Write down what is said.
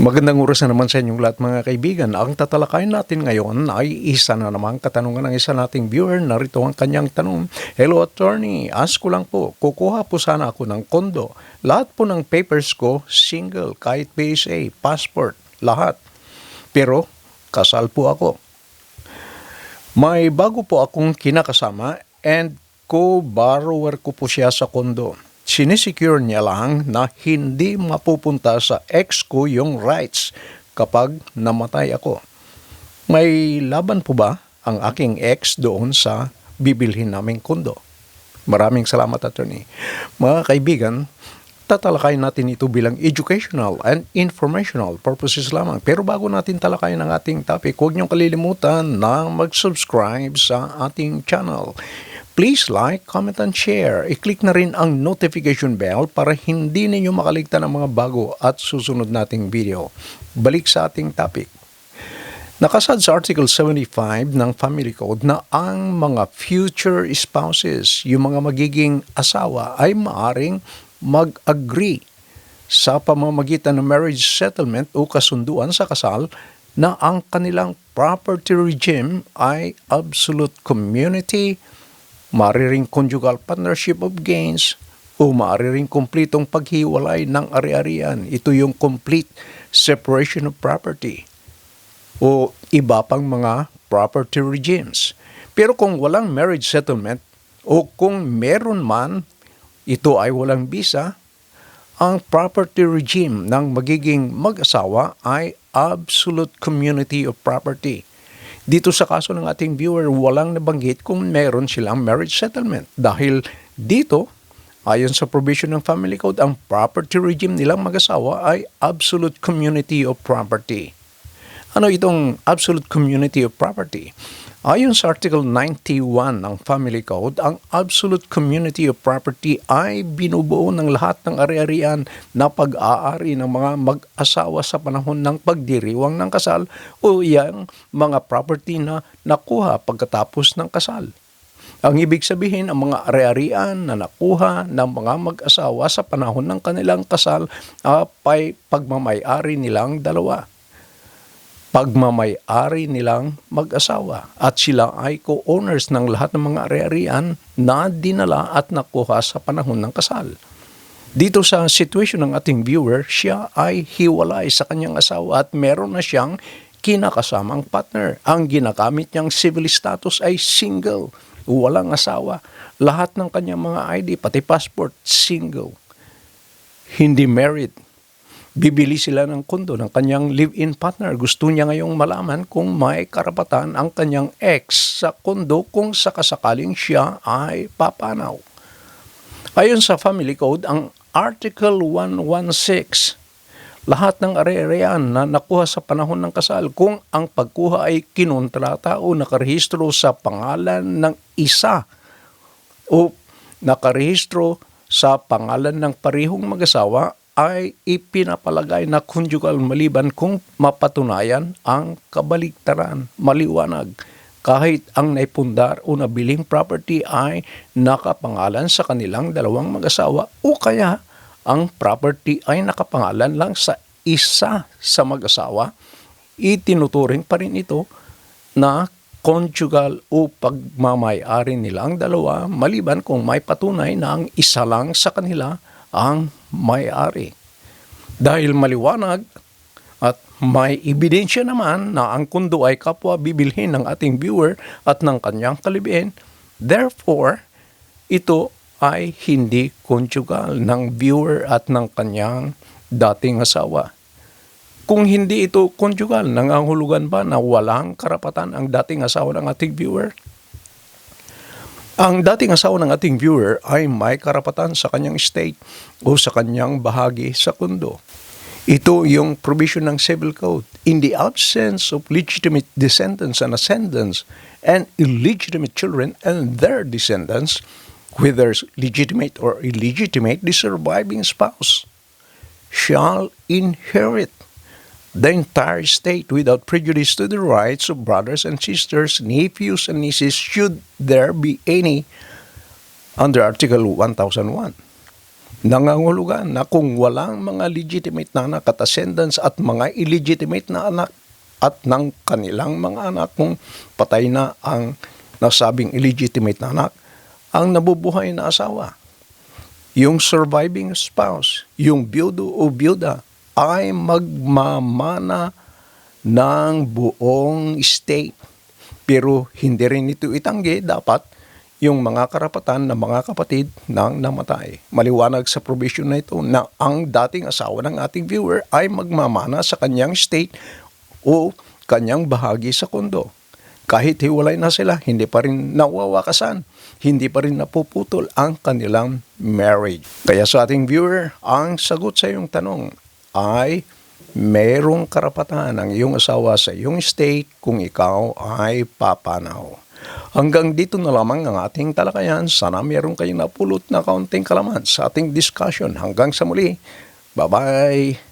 Magandang oras na naman sa inyong lahat mga kaibigan. Ang tatalakayin natin ngayon ay isa na namang katanungan ng isa nating viewer. Narito ang kanyang tanong. Hello attorney, ask ko lang po, kukuha po sana ako ng kondo. Lahat po ng papers ko, single, kahit PSA, passport, lahat. Pero kasal po ako. May bago po akong kinakasama and co-borrower ko po siya sa kondo. Sinisecure niya lang na hindi mapupunta sa ex ko yung rights kapag namatay ako. May laban po ba ang aking ex doon sa bibilhin naming kondo? Maraming salamat, attorney. Mga kaibigan, tatalakayin natin ito bilang educational and informational purposes lamang. Pero bago natin talakayin ang ating topic, huwag niyong kalilimutan na mag-subscribe sa ating channel. Please like, comment, and share. I-click na rin ang notification bell para hindi ninyo makaligtan ng mga bago at susunod nating video. Balik sa ating topic. Nakasad sa Article 75 ng Family Code na ang mga future spouses, yung mga magiging asawa, ay maaring mag-agree sa pamamagitan ng marriage settlement o kasunduan sa kasal na ang kanilang property regime ay absolute community, mariring conjugal partnership of gains, o mariring kumpletong paghiwalay ng ari-arian. Ito yung complete separation of property o iba pang mga property regimes. Pero kung walang marriage settlement o kung meron man, ito ay walang visa, ang property regime ng magiging mag-asawa ay absolute community of property. Dito sa kaso ng ating viewer, walang nabanggit kung meron silang marriage settlement. Dahil dito, ayon sa provision ng Family Code, ang property regime nilang mag-asawa ay absolute community of property. Ano itong absolute community of property? Ayon sa Article 91 ng Family Code, ang absolute community of property ay binubuo ng lahat ng ari-arian na pag-aari ng mga mag-asawa sa panahon ng pagdiriwang ng kasal o yang mga property na nakuha pagkatapos ng kasal. Ang ibig sabihin, ang mga ari-arian na nakuha ng mga mag-asawa sa panahon ng kanilang kasal ay pagmamayari nilang dalawa pagmamayari nilang mag-asawa at sila ay co-owners ng lahat ng mga ari-arian na dinala at nakuha sa panahon ng kasal. Dito sa situation ng ating viewer, siya ay hiwalay sa kanyang asawa at meron na siyang kinakasamang partner. Ang ginagamit niyang civil status ay single, walang asawa. Lahat ng kanyang mga ID, pati passport, single. Hindi married bibili sila ng kondo ng kanyang live-in partner. Gusto niya ngayong malaman kung may karapatan ang kanyang ex sa kondo kung sakasakaling siya ay papanaw. Ayon sa Family Code, ang Article 116, lahat ng are-arean na nakuha sa panahon ng kasal kung ang pagkuha ay kinontrata o nakarehistro sa pangalan ng isa o nakarehistro sa pangalan ng parihong mag-asawa ay ipinapalagay na conjugal maliban kung mapatunayan ang kabaligtaran, maliwanag. Kahit ang naipundar o nabiling property ay nakapangalan sa kanilang dalawang mag-asawa o kaya ang property ay nakapangalan lang sa isa sa mag-asawa, itinuturing pa rin ito na conjugal o pagmamayari nilang dalawa maliban kung may patunay na ang isa lang sa kanila ang may-ari. Dahil maliwanag at may ebidensya naman na ang kundo ay kapwa bibilhin ng ating viewer at ng kanyang kalibiin, therefore, ito ay hindi conjugal ng viewer at ng kanyang dating asawa. Kung hindi ito conjugal, nangangahulugan ba na walang karapatan ang dating asawa ng ating viewer? Ang dating asawa ng ating viewer ay may karapatan sa kanyang estate o sa kanyang bahagi sa kundo. Ito yung provision ng Civil Code. In the absence of legitimate descendants and ascendants and illegitimate children and their descendants, whether legitimate or illegitimate, the surviving spouse shall inherit the entire state without prejudice to the rights of brothers and sisters, nephews and nieces, should there be any under Article 1001. nangangulugan na kung walang mga legitimate na anak at ascendants at mga illegitimate na anak at ng kanilang mga anak kung patay na ang nasabing illegitimate na anak, ang nabubuhay na asawa, yung surviving spouse, yung biyudo o biyuda ay magmamana ng buong state. Pero hindi rin ito itanggi, dapat yung mga karapatan ng mga kapatid ng namatay. Maliwanag sa provision na ito na ang dating asawa ng ating viewer ay magmamana sa kanyang state o kanyang bahagi sa kondo. Kahit hiwalay na sila, hindi pa rin nawawakasan, hindi pa rin napuputol ang kanilang marriage. Kaya sa ating viewer, ang sagot sa iyong tanong ay merong karapatan ang iyong asawa sa iyong state kung ikaw ay papanaw. Hanggang dito na lamang ang ating talakayan. Sana meron kayong napulot na kaunting kalaman sa ating discussion. Hanggang sa muli. Bye-bye!